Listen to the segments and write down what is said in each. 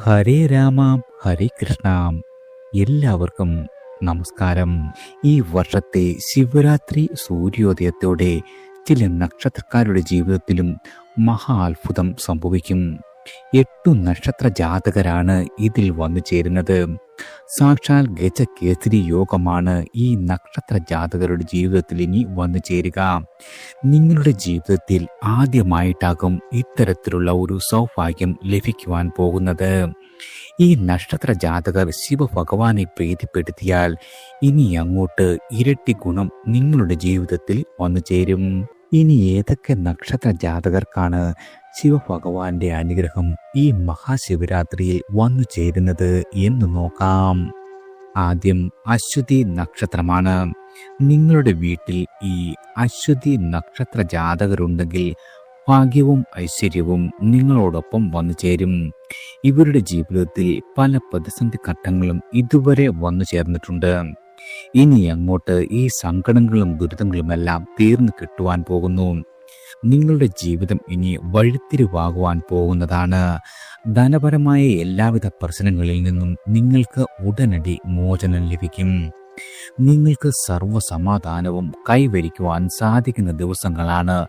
ഹരേ രാമാം ഹരേ കൃഷ്ണാം. എല്ലാവർക്കും നമസ്കാരം. ഈ വർഷത്തെ ശിവരാത്രി സൂര്യോദയത്തോടെ ചില നക്ഷത്രക്കാരുടെ ജീവിതത്തിലും മഹാ അത്ഭുതം സംഭവിക്കും. എട്ടു നക്ഷത്ര ജാതകരാണ് ഇതിൽ വന്നു ചേരുന്നത്. സാക്ഷാൽ ഗജകേസരി യോഗമാണ് ഈ നക്ഷത്ര ജാതകരുടെ ജീവിതത്തിൽ ഇനി വന്നു ചേരുക. നിങ്ങളുടെ ജീവിതത്തിൽ ആദ്യമായിട്ടാകും ഇത്തരത്തിലുള്ള ഒരു സൗഭാഗ്യം ലഭിക്കുവാൻ പോകുന്നത്. ഈ നക്ഷത്ര ജാതകർ ശിവഭഗവാനെ പ്രീതിപ്പെടുത്തിയാൽ ഇനി അങ്ങോട്ട് ഇരട്ടി ഗുണം നിങ്ങളുടെ ജീവിതത്തിൽ വന്നു ചേരും. ഇനി ഏതൊക്കെ നക്ഷത്ര ജാതകർക്കാണ് ശിവഭഗവാന്റെ അനുഗ്രഹം ഈ മഹാശിവരാത്രിയിൽ വന്നു ചേരുന്നത് എന്ന് നോക്കാം. ആദ്യം അശ്വതി നക്ഷത്രമാണ്. നിങ്ങളുടെ വീട്ടിൽ ഈ അശ്വതി നക്ഷത്ര ജാതകരുണ്ടെങ്കിൽ ഭാഗ്യവും ഐശ്വര്യവും നിങ്ങളോടൊപ്പം വന്നു ചേരും. ഇവരുടെ ജീവിതത്തിൽ പല പ്രതിസന്ധി ഘട്ടങ്ങളും ഇതുവരെ വന്നു ചേർന്നിട്ടുണ്ട്. ഇനി അങ്ങോട്ട് ഈ സങ്കടങ്ങളും ദുരിതങ്ങളുമെല്ലാം തീർന്നു കിട്ടുവാൻ പോകുന്നു. നിങ്ങളുടെ ജീവിതം ഇനി വഴിത്തിരിവാകുവാൻ പോകുന്നതാണ്. ധനപരമായ എല്ലാവിധ പ്രശ്നങ്ങളിൽ നിന്നും നിങ്ങൾക്ക് ഉടനടി മോചനം ലഭിക്കും. നിങ്ങൾക്ക് സർവസമാധാനവും കൈവരിക്കുവാൻ സാധിക്കുന്ന ദിവസങ്ങളാണ്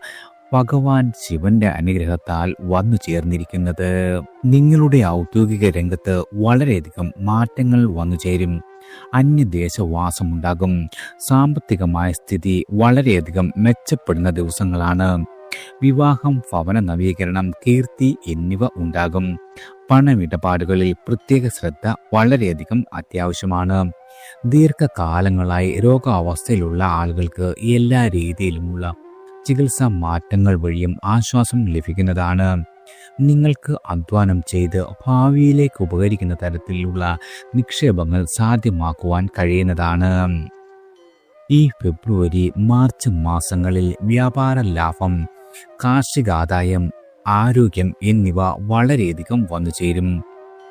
ഭഗവാൻ ശിവന്റെ അനുഗ്രഹത്താൽ വന്നു ചേർന്നിരിക്കുന്നത്. നിങ്ങളുടെ ഔദ്യോഗിക രംഗത്ത് വളരെയധികം മാറ്റങ്ങൾ വന്നു ചേരും. അന്യദേശവാസമുണ്ടാകും. സാമ്പത്തികമായ സ്ഥിതി വളരെയധികം മെച്ചപ്പെടുന്ന ദിവസങ്ങളാണ്. വിവാഹം ഭവന നവീകരണം കീർത്തി എന്നിവ ഉണ്ടാകും. പണമിടപാടുകളിൽ പ്രത്യേക ശ്രദ്ധ വളരെയധികം അത്യാവശ്യമാണ്. ദീർഘകാലങ്ങളായി രോഗാവസ്ഥയിലുള്ള ആളുകൾക്ക് എല്ലാ രീതിയിലുമുള്ള ചികിത്സാ മാറ്റങ്ങൾ വഴിയും ആശ്വാസം ലഭിക്കുന്നതാണ്. നിങ്ങൾക്ക് അധ്വാനം ചെയ്ത് ഭാവിയിലേക്ക് ഉപകരിക്കുന്ന തരത്തിലുള്ള നിക്ഷേപങ്ങൾ സാധ്യമാക്കുവാൻ കഴിയുന്നതാണ്. ഈ ഫെബ്രുവരി മാർച്ച് മാസങ്ങളിൽ വ്യാപാര ലാഭം കാർഷികാദായം ആരോഗ്യം എന്നിവ വളരെയധികം വന്നു ചേരും.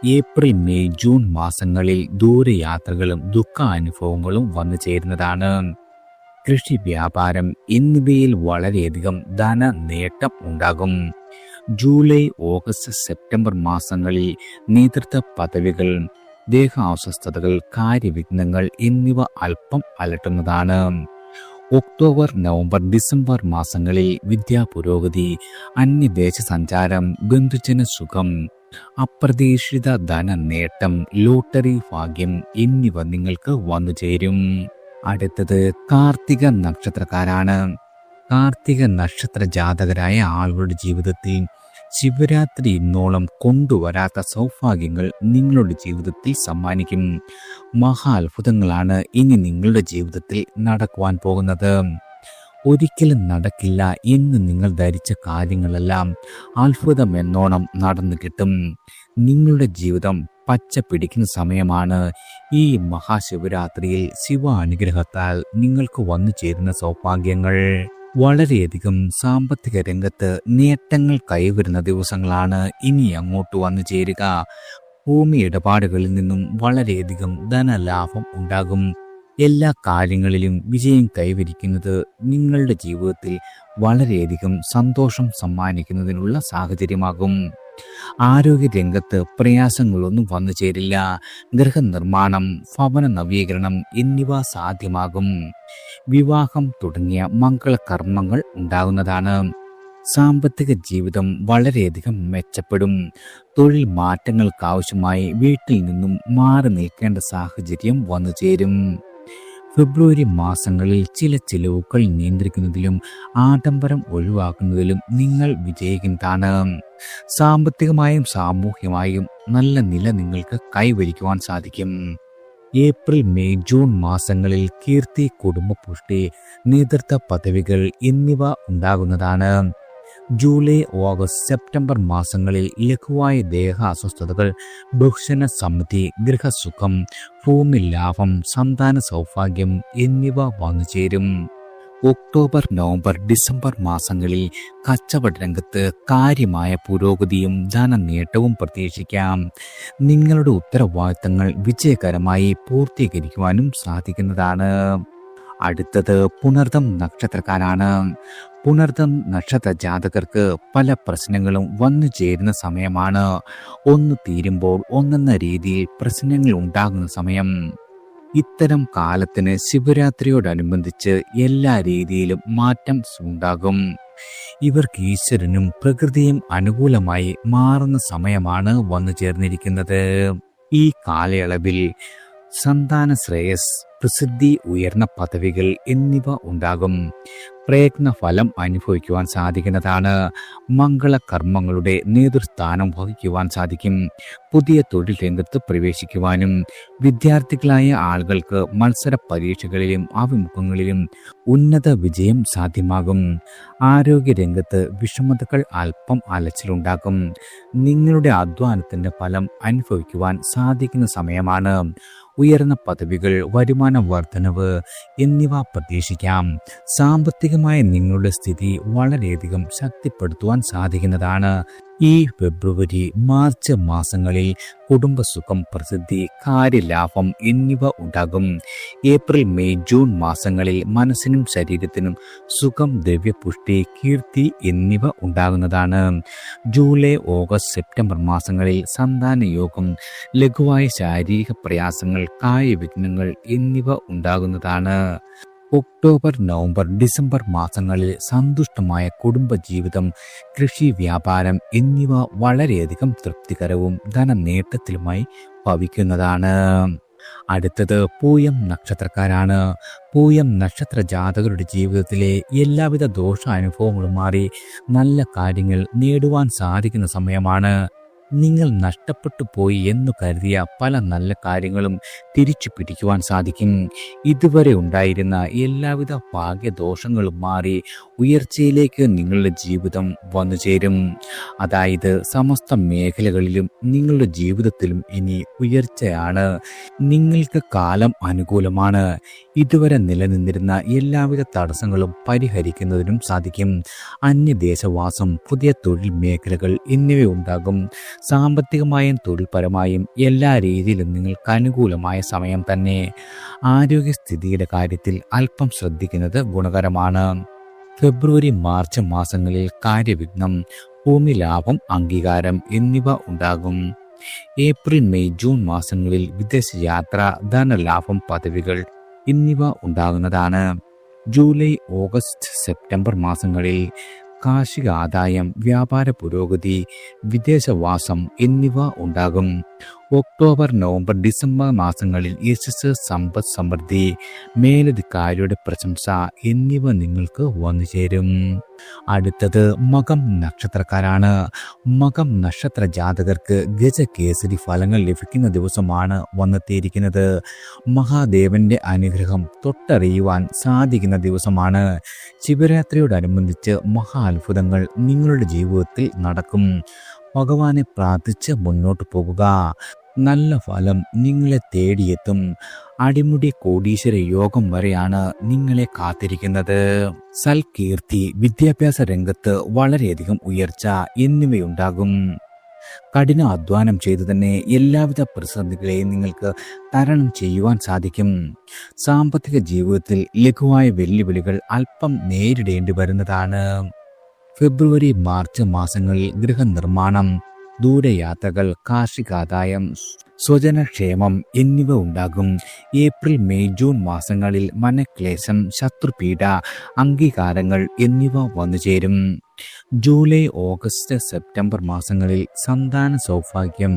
ഏപ്രിൽ മെയ് ജൂൺ മാസങ്ങളിൽ ദൂരയാത്രകളും ദുഃഖാനുഭവങ്ങളും വന്നു ചേരുന്നതാണ്. കൃഷി വ്യാപാരം എന്നിവയിൽ വളരെയധികം ധന നേട്ടം ഉണ്ടാകും. ജൂലൈ ഓഗസ്റ്റ് സെപ്റ്റംബർ മാസങ്ങളിൽ നേതൃത്വ പദവികൾ ദേഹാസ്വസ്ഥതകൾ കാര്യവിഘ്നങ്ങൾ എന്നിവ അല്പം അലട്ടുന്നതാണ്. ഒക്ടോബർ നവംബർ ഡിസംബർ മാസങ്ങളിൽ വിദ്യാ പുരോഗതി അന്യദേശ സഞ്ചാരം ബന്ധുജന സുഖം അപ്രതീക്ഷിത ധന നേട്ടം ലോട്ടറി ഭാഗ്യം എന്നിവ നിങ്ങൾക്ക് വന്നു ചേരും. അടുത്തത് കാർത്തിക നക്ഷത്രക്കാരാണ്. കാർത്തിക നക്ഷത്ര ജാതകരായ ആളുകളുടെ ജീവിതത്തിൽ ശിവരാത്രി ഇന്നോളം കൊണ്ടുവരാത്ത സൗഭാഗ്യങ്ങൾ നിങ്ങളുടെ ജീവിതത്തിൽ സമ്മാനിക്കും. മഹാ അത്ഭുതങ്ങളാണ് ഇനി നിങ്ങളുടെ ജീവിതത്തിൽ നടക്കുവാൻ പോകുന്നത്. ഒരിക്കലും നടക്കില്ല എന്ന് നിങ്ങൾ ധരിച്ച കാര്യങ്ങളെല്ലാം അത്ഭുതം എന്നോണം നടന്നു കിട്ടും. നിങ്ങളുടെ ജീവിതം പച്ച പിടിക്കുന്ന സമയമാണ്. ഈ മഹാശിവരാത്രിയിൽ ശിവ അനുഗ്രഹത്താൽ നിങ്ങൾക്ക് വന്നു ചേരുന്ന സൗഭാഗ്യങ്ങൾ. വളരെയധികം സാമ്പത്തിക രംഗത്ത് നേട്ടങ്ങൾ കൈവരുന്ന ദിവസങ്ങളാണ് ഇനി അങ്ങോട്ട് വന്നു ചേരുക. ഭൂമി ഇടപാടുകളിൽ നിന്നും വളരെയധികം ധനലാഭം ഉണ്ടാകും. എല്ലാ കാര്യങ്ങളിലും വിജയം കൈവരിക്കുന്നത് നിങ്ങളുടെ ജീവിതത്തിൽ വളരെയധികം സന്തോഷം സമ്മാനിക്കുന്നതിനുള്ള സാഹചര്യമാകും. ആരോഗ്യ രംഗത്ത് പ്രയാസങ്ങളൊന്നും വന്നു ചേരില്ല. ഗൃഹനിർമ്മാണം ഭവന നവീകരണം എന്നിവ സാധ്യമാകും. വിവാഹം തുടങ്ങിയ മംഗളകർമ്മങ്ങൾ ഉണ്ടാകുന്നതാണ്. സാമ്പത്തിക ജീവിതം വളരെയധികം മെച്ചപ്പെടും. തൊഴിൽ മാറ്റങ്ങൾക്കാവശ്യമായി വീട്ടിൽ നിന്നും മാറി നിൽക്കേണ്ട സാഹചര്യം വന്നു ചേരും. ഫെബ്രുവരി മാസങ്ങളിൽ ചില ചിലവുകൾ നിയന്ത്രിക്കുന്നതിലും ആഡംബരം ഒഴിവാക്കുന്നതിലും നിങ്ങൾ വിജയിക്കുന്നതാണ്. സാമ്പത്തികമായും സാമൂഹ്യമായും നല്ല നില നിങ്ങൾക്ക് കൈവരിക്കുവാൻ സാധിക്കും. ഏപ്രിൽ മെയ് ജൂൺ മാസങ്ങളിൽ കീർത്തി കുടുംബപുഷ്ടി നേതൃത്വ പദവികൾ എന്നിവ ഉണ്ടാകുന്നതാണ്. ജൂലൈ ഓഗസ്റ്റ് സെപ്റ്റംബർ മാസങ്ങളിൽ ലഘുവായ ദേഹ അസ്വസ്ഥതകൾ ബഹുജന സമൃദ്ധി ഗൃഹസുഖം ഭൂമി ലാഭം സന്താന സൗഭാഗ്യം എന്നിവ വന്നു ചേരും. ഒക്ടോബർ നവംബർ ഡിസംബർ മാസങ്ങളിൽ കച്ചവട രംഗത്ത് കാര്യമായ പുരോഗതിയും ധനനേട്ടവും പ്രതീക്ഷിക്കാം. നിങ്ങളുടെ ഉത്തരവാദിത്തങ്ങൾ വിജയകരമായി പൂർത്തീകരിക്കുവാനും സാധിക്കുന്നതാണ്. അടുത്തത് പുണർദം നക്ഷത്രക്കാരാണ്. പുണർദം നക്ഷത്ര ജാതകർക്ക് പല പ്രശ്നങ്ങളും വന്നു ചേരുന്ന സമയമാണ്. ഒന്ന് തീരുമ്പോൾ ഒന്നെന്ന രീതിയിൽ പ്രശ്നങ്ങൾ ഉണ്ടാകുന്ന സമയം. ഇത്തരം കാലത്തിന് ശിവരാത്രിയോടനുബന്ധിച്ച് എല്ലാ രീതിയിലും മാറ്റം ഉണ്ടാകും. ഇവർക്ക് ഈശ്വരനും പ്രകൃതിയും അനുകൂലമായി മാറുന്ന സമയമാണ് വന്നു ചേർന്നിരിക്കുന്നത്. ഈ കാലയളവിൽ സന്താന ശ്രേയസ് പ്രസിദ്ധി ഉയർന്ന പദവികൾ എന്നിവ ഉണ്ടാകും. പ്രയത്ന ഫലം അനുഭവിക്കുവാൻ സാധിക്കുന്നതാണ്. മംഗളകർമ്മങ്ങളുടെ നേതൃസ്ഥാനം വഹിക്കുവാൻ സാധിക്കും. പുതിയ തൊഴിൽ രംഗത്ത് പ്രവേശിക്കുവാനും വിദ്യാർത്ഥികളായ ആളുകൾക്ക് മത്സര പരീക്ഷകളിലും അഭിമുഖങ്ങളിലും ഉന്നത വിജയം സാധ്യമാകും. ആരോഗ്യ രംഗത്ത് വിഷമതകൾ അല്പം അലച്ചിലുണ്ടാകും. നിങ്ങളുടെ അധ്വാനത്തിന്റെ ഫലം അനുഭവിക്കുവാൻ സാധിക്കുന്ന സമയമാണ്. ഉയർന്ന പദവികൾ വരുമാന വർധനവ് എന്നിവ പ്രതീക്ഷിക്കാം. സാമ്പത്തികമായ നിങ്ങളുടെ സ്ഥിതി വളരെയധികം ശക്തിപ്പെടുത്തുവാൻ സാധിക്കുന്നതാണ്. ഈ ഫെബ്രുവരി മാർച്ച് മാസങ്ങളിൽ കുടുംബസുഖം പ്രസിദ്ധി കാര്യലാഭം എന്നിവ ഉണ്ടാകും. ഏപ്രിൽ മെയ് ജൂൺ മാസങ്ങളിൽ മനസ്സിനും ശരീരത്തിനും സുഖം ദ്രവ്യപുഷ്ടി കീർത്തി എന്നിവ ഉണ്ടാകുന്നതാണ്. ജൂലൈ ഓഗസ്റ്റ് സെപ്റ്റംബർ മാസങ്ങളിൽ സന്താന യോഗം ലഘുവായ ശാരീരിക പ്രയാസങ്ങൾ കായവിഘ്നങ്ങൾ എന്നിവ ഉണ്ടാകുന്നതാണ്. ഒക്ടോബർ നവംബർ ഡിസംബർ മാസങ്ങളിൽ സന്തുഷ്ടമായ കുടുംബജീവിതം കൃഷി വ്യാപാരം എന്നിവ വളരെയധികം തൃപ്തികരവും ധനനേട്ടത്തിലുമായി ഭവിക്കുന്നതാണ്. അടുത്തത് പൂയം നക്ഷത്രക്കാരാണ്. പൂയം നക്ഷത്ര ജാതകരുടെ ജീവിതത്തിലെ എല്ലാവിധ ദോഷാനുഭവങ്ങളും മാറി നല്ല കാര്യങ്ങൾ നേടുവാൻ സാധിക്കുന്ന സമയമാണ്. നിങ്ങൾ നഷ്ടപ്പെട്ടു പോയി എന്ന് കരുതിയ പല നല്ല കാര്യങ്ങളും തിരിച്ചു പിടിക്കുവാൻ സാധിക്കും. ഇതുവരെ ഉണ്ടായിരുന്ന എല്ലാവിധ ഭാഗ്യദോഷങ്ങളും മാറി ഉയർച്ചയിലേക്ക് നിങ്ങളുടെ ജീവിതം വന്നു ചേരും. അതായത് സമസ്ത മേഖലകളിലും നിങ്ങളുടെ ജീവിതത്തിലും ഇനി ഉയർച്ചയാണ്. നിങ്ങൾക്ക് കാലം അനുകൂലമാണ്. ഇതുവരെ നിലനിന്നിരുന്ന എല്ലാവിധ തടസ്സങ്ങളും പരിഹരിക്കുന്നതിനും സാധിക്കും. അന്യദേശവാസം പുതിയ തൊഴിൽ മേഖലകൾ എന്നിവ ഉണ്ടാകും. സാമ്പത്തികമായും തൊഴിൽപരമായും എല്ലാ രീതിയിലും നിങ്ങൾക്ക് അനുകൂലമായ സമയം തന്നെ. ആരോഗ്യസ്ഥിതിയുടെ കാര്യത്തിൽ അല്പം ശ്രദ്ധിക്കുന്നത് ഗുണകരമാണ്. ഫെബ്രുവരി മാർച്ച് മാസങ്ങളിൽ കാര്യവിഘ്നം ഭൂമി ലാഭം അംഗീകാരം എന്നിവ ഉണ്ടാകും. ഏപ്രിൽ മെയ് ജൂൺ മാസങ്ങളിൽ വിദേശ യാത്ര ധനലാഭം പദവികൾ എന്നിവ ഉണ്ടാകുന്നതാണ്. ജൂലൈ ഓഗസ്റ്റ് സെപ്റ്റംബർ മാസങ്ങളിൽ കാർഷിക ആദായം വ്യാപാര പുരോഗതി വിദേശവാസം എന്നിവ ഉണ്ടാകും. ഒക്ടോബർ നവംബർ ഡിസംബർ മാസങ്ങളിൽ യശസ് സമ്പദ് സമൃദ്ധി മേലധികാരിയുടെ പ്രശംസ എന്നിവ നിങ്ങൾക്ക് വന്നു ചേരും അടുത്തത് മകം നക്ഷത്രക്കാരാണ്. മകം നക്ഷത്ര ജാതകർക്ക് ഗജകേസരി ഫലങ്ങൾ ലഭിക്കുന്ന ദിവസമാണ് വന്നെത്തിയിരിക്കുന്നത്. മഹാദേവന്റെ അനുഗ്രഹം തൊട്ടറിയുവാൻ സാധിക്കുന്ന ദിവസമാണ്. ശിവരാത്രിയോടനുബന്ധിച്ച് മഹാ അത്ഭുതങ്ങൾ നിങ്ങളുടെ ജീവിതത്തിൽ നടക്കും. ഭഗവാനെ പ്രാർത്ഥിച്ച് മുന്നോട്ട് പോകുക. നല്ല ഫലം നിങ്ങളെ തേടിയെത്തും. അടിമുടി കോടീശ്വര യോഗം വരെയാണ് നിങ്ങളെ കാത്തിരിക്കുന്നത്. സൽകീർത്തി വിദ്യാഭ്യാസ രംഗത്ത് വളരെയധികം ഉയർച്ച എന്നിവയുണ്ടാകും. കഠിന അധ്വാനം ചെയ്തു തന്നെ എല്ലാവിധ പ്രതിസന്ധികളെയും നിങ്ങൾക്ക് തരണം ചെയ്യുവാൻ സാധിക്കും. സാമ്പത്തിക ജീവിതത്തിൽ ലഘുവായ വെല്ലുവിളികൾ അല്പം നേരിടേണ്ടി വരുന്നതാണ്. ഫെബ്രുവരി മാർച്ച് മാസങ്ങളിൽ ഗൃഹനിർമ്മാണം ദൂരയാത്രകൾ കാർഷികാദായം സ്വജനക്ഷേമം എന്നിവ ഉണ്ടാകും. ഏപ്രിൽ മെയ് ജൂൺ മാസങ്ങളിൽ മനക്ലേശം ശത്രുപീഡ അംഗീകാരങ്ങൾ എന്നിവ വന്നുചേരും. ജൂലൈ ഓഗസ്റ്റ് സെപ്റ്റംബർ മാസങ്ങളിൽ സന്താന സൗഭാഗ്യം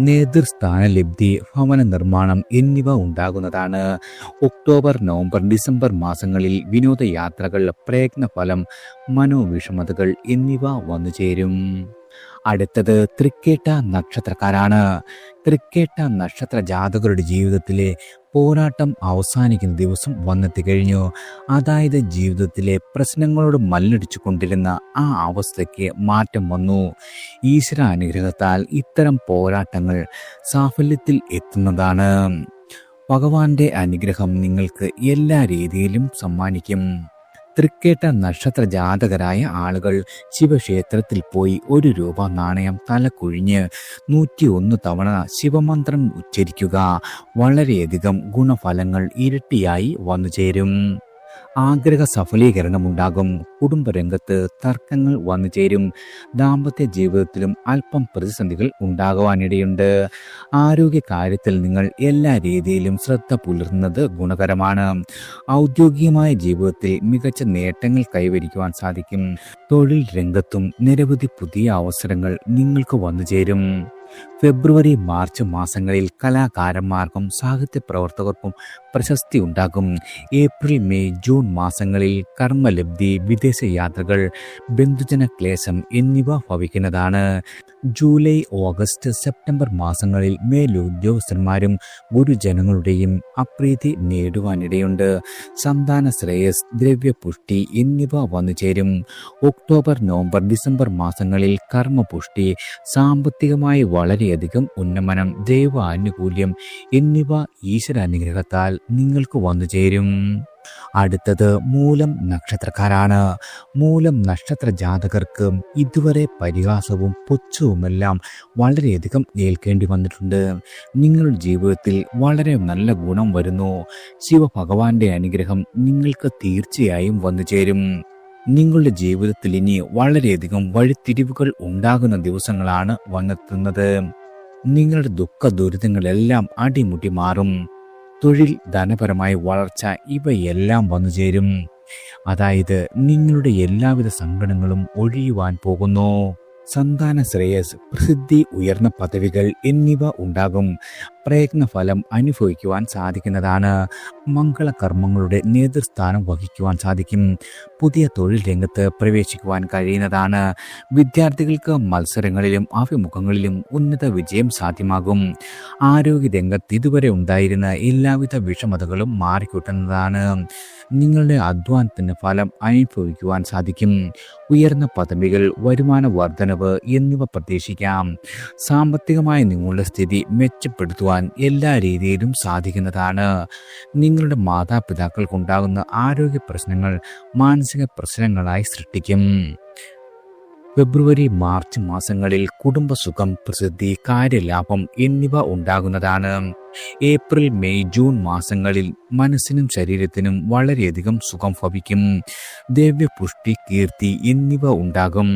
നേതൃസ്ഥാന ലബ്ധി ഭവന നിർമ്മാണം എന്നിവ ഉണ്ടാകുന്നതാണ്. ഒക്ടോബർ നവംബർ ഡിസംബർ മാസങ്ങളിൽ വിനോദയാത്രകൾ പ്രയത്നഫലം മനോവിഷമതകൾ എന്നിവ വന്നുചേരും. അടുത്തത് തൃക്കേട്ട നക്ഷത്രക്കാരാണ്. തൃക്കേട്ട നക്ഷത്ര ജാതകരുടെ ജീവിതത്തിലെ പോരാട്ടം അവസാനിക്കുന്ന ദിവസം വന്നെത്തി കഴിഞ്ഞു. അതായത് ജീവിതത്തിലെ പ്രശ്നങ്ങളോട് മല്ലടിച്ചു കൊണ്ടിരുന്ന ആ അവസ്ഥയ്ക്ക് മാറ്റം വന്നു. ഈശ്വര അനുഗ്രഹത്താൽ ഇത്തരം പോരാട്ടങ്ങൾ സാഫല്യത്തിൽ എത്തുന്നതാണ്. ഭഗവാന്റെ അനുഗ്രഹം നിങ്ങൾക്ക് എല്ലാ രീതിയിലും സമ്മാനിക്കും. തൃക്കേട്ട നക്ഷത്ര ജാതകരായ ആളുകൾ ശിവക്ഷേത്രത്തിൽ പോയി ഒരു രൂപ നാണയം തലക്കുഴിഞ്ഞ് നൂറ്റിയൊന്ന് തവണ ശിവമന്ത്രം ഉച്ചരിക്കുക. വളരെയധികം ഗുണഫലങ്ങൾ ഇരട്ടിയായി വന്നു ചേരും ആഗ്രഹ സഫലീകരണമുണ്ടാകും. കുടുംബരംഗത്ത് തർക്കങ്ങൾ വന്നു ചേരും. ദാമ്പത്യ ജീവിതത്തിലും അല്പം പ്രതിസന്ധികൾ ഉണ്ടാകുവാനിടയുണ്ട്. ആരോഗ്യ കാര്യത്തിൽ നിങ്ങൾ എല്ലാ രീതിയിലും ശ്രദ്ധ പുലർത്തുന്നത് ഗുണകരമാണ്. ഔദ്യോഗികമായ ജീവിതത്തിൽ മികച്ച നേട്ടങ്ങൾ കൈവരിക്കുവാൻ സാധിക്കും. തൊഴിൽ രംഗത്തും നിരവധി പുതിയ അവസരങ്ങൾ നിങ്ങൾക്ക് വന്നു ചേരും. ഫെബ്രുവരി മാർച്ച് മാസങ്ങളിൽ കലാകാരന്മാർക്കും സാഹിത്യ പ്രവർത്തകർക്കും പ്രശസ്തി ഉണ്ടാകും. ഏപ്രിൽ മെയ് ജൂൺ മാസങ്ങളിൽ കർമ്മലബ്ധി വിദേശയാത്രകൾ ബന്ധുജന ക്ലേശം എന്നിവ ഭവിക്കുന്നതാണ്. ജൂലൈ ഓഗസ്റ്റ് സെപ്റ്റംബർ മാസങ്ങളിൽ മേലുദ്യോഗസ്ഥന്മാരും ഗുരുജനങ്ങളുടെയും അപ്രീതി നേടുവാനിടയുണ്ട്. സന്താന ശ്രേയസ് ദ്രവ്യപുഷ്ടി എന്നിവ വന്നു ചേരും ഒക്ടോബർ നവംബർ ഡിസംബർ മാസങ്ങളിൽ കർമ്മപുഷ്ടി സാമ്പത്തികമായി വളരെയധികം ഉന്നമനം ദൈവ ആനുകൂല്യം എന്നിവ ഈശ്വരാനുഗ്രഹത്താൽ നിങ്ങൾക്ക് വന്നു ചേരും. അടുത്തത് മൂലം നക്ഷത്രക്കാരാണ്. മൂലം നക്ഷത്ര ജാതകർക്ക് ഇതുവരെ പരിഹാസവും പുച്ഛവുമെല്ലാം വളരെയധികം ഏൽക്കേണ്ടി വന്നിട്ടുണ്ട്. നിങ്ങളുടെ ജീവിതത്തിൽ വളരെ നല്ല ഗുണം വരുന്നു. ശിവഭഗവാന്റെ അനുഗ്രഹം നിങ്ങൾക്ക് തീർച്ചയായും വന്നു ചേരും. നിങ്ങളുടെ ജീവിതത്തിൽ ഇനി വളരെയധികം വഴിത്തിരിവുകൾ ഉണ്ടാകുന്ന ദിവസങ്ങളാണ് വന്നെത്തുന്നത്. നിങ്ങളുടെ ദുഃഖ ദുരിതങ്ങളെല്ലാം അടിമുടി മാറും. തൊഴിൽ ധനപരമായ വളർച്ച ഇവയെല്ലാം വന്നു ചേരും. അതായത് നിങ്ങളുടെ എല്ലാവിധ സങ്കടങ്ങളും ഒഴിയുവാൻ പോകുന്നു. സന്താന ശ്രേയസ് പ്രസിദ്ധി ഉയർന്ന പദവികൾ എന്നിവ ഉണ്ടാകും. പ്രയത്നഫലം അനുഭവിക്കുവാൻ സാധിക്കുന്നതാണ്. മംഗളകർമ്മങ്ങളുടെ നേതൃസ്ഥാനം വഹിക്കുവാൻ സാധിക്കും. പുതിയ തൊഴിൽ രംഗത്ത് പ്രവേശിക്കുവാൻ കഴിയുന്നതാണ്. വിദ്യാർത്ഥികൾക്ക് മത്സരങ്ങളിലും അഭിമുഖങ്ങളിലും ഉന്നത വിജയം സാധ്യമാകും. ആരോഗ്യ രംഗത്ത് ഇതുവരെ ഉണ്ടായിരുന്ന എല്ലാവിധ വിഷമതകളും മാറിക്കിട്ടുന്നതാണ്. നിങ്ങളുടെ അധ്വാനത്തിന് ഫലം അനുഭവിക്കുവാൻ സാധിക്കും. ഉയർന്ന പദവികൾ വരുമാന വർധനവ് എന്നിവ പ്രതീക്ഷിക്കാം. സാമ്പത്തികമായ നിങ്ങളുടെ സ്ഥിതി മെച്ചപ്പെടുത്തുവാൻ എല്ലാ രീതിയിലും സാധിക്കുന്നതാണ്. നിങ്ങളുടെ മാതാപിതാക്കൾക്കുണ്ടാകുന്ന ആരോഗ്യ പ്രശ്നങ്ങൾ മാനസിക പ്രശ്നങ്ങളായി സൃഷ്ടിക്കും. ഫെബ്രുവരി മാർച്ച് മാസങ്ങളിൽ കുടുംബസുഖം പ്രസിദ്ധി കാര്യലാഭം എന്നിവ ഉണ്ടാകുന്നതാണ്. ഏപ്രിൽ മെയ് ജൂൺ മാസങ്ങളിൽ മനസ്സിനും ശരീരത്തിനും വളരെയധികം സുഖം ഭവിക്കും. ദിവ്യപുഷ്ടി കീർത്തി എന്നിവ ഉണ്ടാകും.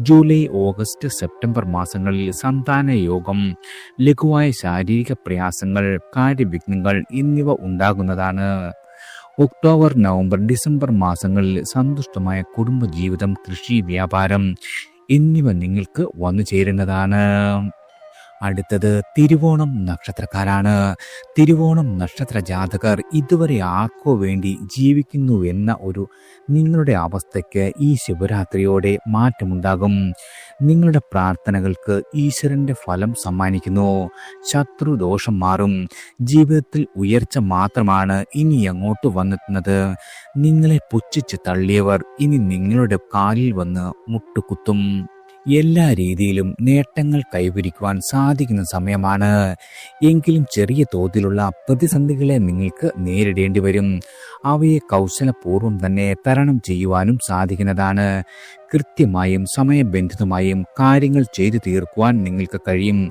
ജൂലൈ ഓഗസ്റ്റ് സെപ്റ്റംബർ മാസങ്ങളിൽ സന്താന യോഗം ലഘുവായ ശാരീരിക പ്രയാസങ്ങൾ കാര്യവിഘ്നങ്ങൾ എന്നിവ ഉണ്ടാകുന്നതാണ്. ഒക്ടോബർ നവംബർ ഡിസംബർ മാസങ്ങളിൽ സന്തുഷ്ടമായ കുടുംബജീവിതം കൃഷി വ്യാപാരം എന്നിവ നിങ്ങൾക്ക് വന്നു ചേരുന്നതാണ് അടുത്തത് തിരുവോണം നക്ഷത്രക്കാരാണ്. തിരുവോണം നക്ഷത്ര ജാതകർ ഇതുവരെ ആർക്കോ വേണ്ടി ജീവിക്കുന്നു എന്ന ഒരു നിങ്ങളുടെ അവസ്ഥയ്ക്ക് ഈ ശിവരാത്രിയോടെ മാറ്റമുണ്ടാകും. നിങ്ങളുടെ പ്രാർത്ഥനകൾക്ക് ഈശ്വരന്റെ ഫലം സമ്മാനിക്കുന്നു. ശത്രുദോഷം മാറും. ജീവിതത്തിൽ ഉയർച്ച മാത്രമാണ് ഇനി അങ്ങോട്ട് വന്നെത്തുന്നത്. നിങ്ങളെ പുച്ഛിച്ച് തള്ളിയവർ ഇനി നിങ്ങളുടെ കാലിൽ വന്ന് മുട്ടുകുത്തും. എല്ലാ രീതിയിലും നേട്ടങ്ങൾ കൈവരിക്കുവാൻ സാധിക്കുന്ന സമയമാണ്. എങ്കിലും ചെറിയ തോതിലുള്ള പ്രതിസന്ധികളെ നിങ്ങൾക്ക് നേരിടേണ്ടി വരും. അവയെ കൗശലപൂർവം തന്നെ തരണം ചെയ്യുവാനും സാധിക്കുന്നതാണ്. കൃത്യമായും സമയബന്ധിതമായും കാര്യങ്ങൾ ചെയ്തു തീർക്കുവാൻ നിങ്ങൾക്ക് കഴിയും.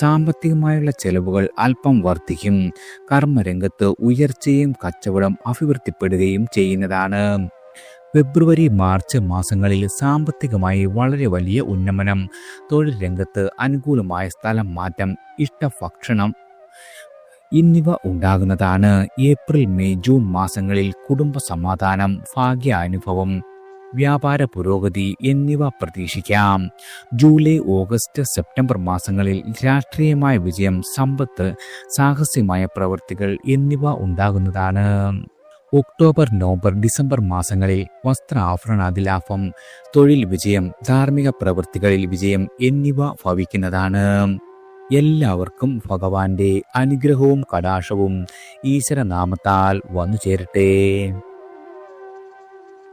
സാമ്പത്തികമായുള്ള ചെലവുകൾ അല്പം വർദ്ധിക്കും. കർമ്മരംഗത്ത് ഉയർച്ചയും കച്ചവടം അഭിവൃദ്ധിപ്പെടുകയും ചെയ്യുന്നതാണ്. ഫെബ്രുവരി മാർച്ച് മാസങ്ങളിൽ സാമ്പത്തികമായി വളരെ വലിയ ഉന്നമനം. തൊഴിൽ രംഗത്ത് അനുകൂലമായ സ്ഥലം മാറ്റം ഇഷ്ടഭക്ഷണം എന്നിവ ഉണ്ടാകുന്നതാണ് ഏപ്രിൽ മെയ് ജൂൺ മാസങ്ങളിൽ കുടുംബ സമാധാനം ഭാഗ്യാനുഭവം വ്യാപാര പുരോഗതി എന്നിവ പ്രതീക്ഷിക്കാം. ജൂലൈ ഓഗസ്റ്റ് സെപ്റ്റംബർ മാസങ്ങളിൽ രാഷ്ട്രീയമായ വിജയം സമ്പത്ത് സാഹസ്യമായ പ്രവൃത്തികൾ എന്നിവ ഉണ്ടാകുന്നതാണ്. ഒക്ടോബർ നവംബർ ഡിസംബർ മാസങ്ങളിൽ വസ്ത്ര ലാഭം തൊഴിൽ വിജയം ധാർമ്മിക പ്രവൃത്തികളിൽ വിജയം എന്നിവ ഭവിക്കുന്നതാണ്. എല്ലാവർക്കും ഭഗവാന്റെ അനുഗ്രഹവും കടാശവും ഈശ്വരനാമത്താൽ വന്നു ചേരട്ടെ